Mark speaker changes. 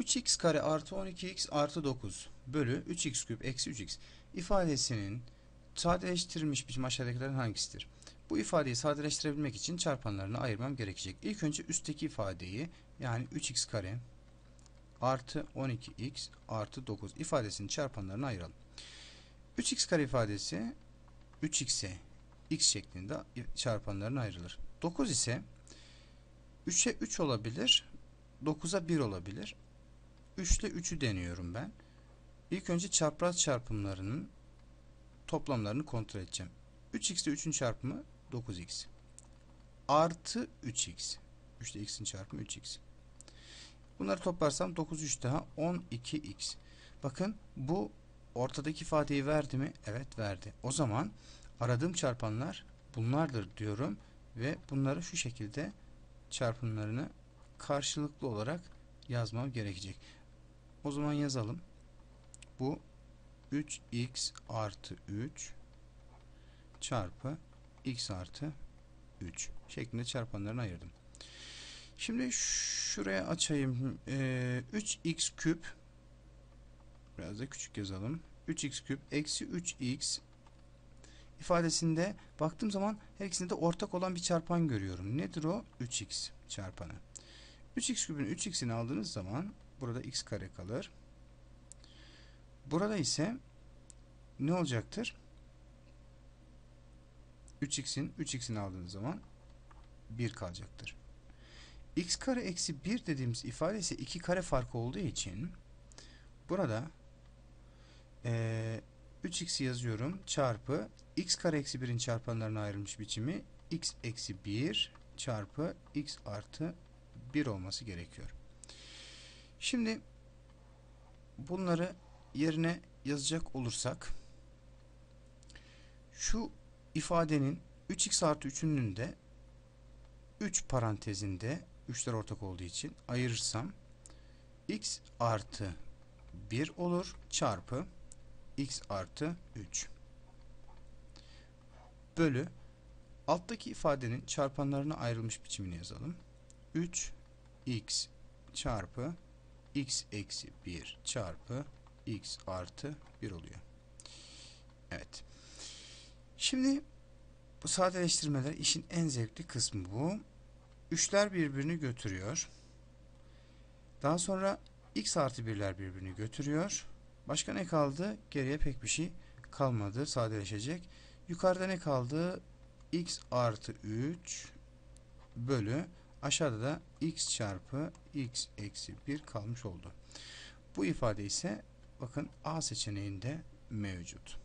Speaker 1: 3x kare artı 12x artı 9 bölü 3x küp eksi 3x ifadesinin sadeleştirilmiş biçim aşağıdakilerin hangisidir? Bu ifadeyi sadeleştirebilmek için çarpanlarını ayırmam gerekecek. İlk önce üstteki ifadeyi yani 3x kare artı 12x artı 9 ifadesinin çarpanlarını ayıralım. 3x kare ifadesi 3x'e x şeklinde çarpanlarına ayrılır. 9 ise 3'e 3 olabilir, 9'a 1 olabilir. 3 ile 3'ü deniyorum ben. İlk önce çapraz çarpımlarının toplamlarını kontrol edeceğim. 3x ile 3'ün çarpımı 9x. Artı 3x. 3 ile x'in çarpımı 3x. Bunları toplarsam 9 3 daha 12x. Bakın bu ortadaki ifadeyi verdi mi? Evet verdi. O zaman aradığım çarpanlar bunlardır diyorum ve bunları şu şekilde çarpımlarını karşılıklı olarak yazmam gerekecek. O zaman yazalım. Bu 3x artı 3 çarpı x artı 3 şeklinde çarpanlarını ayırdım. Şimdi şuraya açayım. Ee, 3x küp biraz da küçük yazalım. 3x küp eksi 3x ifadesinde baktığım zaman her ikisinde de ortak olan bir çarpan görüyorum. Nedir o? 3x çarpanı. 3x küpün 3x'ini aldığınız zaman burada x kare kalır. Burada ise ne olacaktır? 3x'in 3x'ini aldığınız zaman 1 kalacaktır. x kare eksi 1 dediğimiz ifade ise 2 kare farkı olduğu için burada e, 3x'i yazıyorum çarpı x kare eksi 1'in çarpanlarına ayrılmış biçimi x eksi 1 çarpı x artı 1 olması gerekiyor. Şimdi bunları yerine yazacak olursak şu ifadenin 3x artı 3'ünün de 3 parantezinde 3'ler ortak olduğu için ayırırsam x artı 1 olur çarpı x artı 3 bölü alttaki ifadenin çarpanlarına ayrılmış biçimini yazalım. 3 x çarpı x eksi 1 çarpı x artı 1 oluyor. Evet. Şimdi bu sadeleştirmeler işin en zevkli kısmı bu. Üçler birbirini götürüyor. Daha sonra x artı birler birbirini götürüyor. Başka ne kaldı? Geriye pek bir şey kalmadı. Sadeleşecek. Yukarıda ne kaldı? x artı 3 bölü aşağıda da x çarpı x eksi 1 kalmış oldu. Bu ifade ise bakın A seçeneğinde mevcut.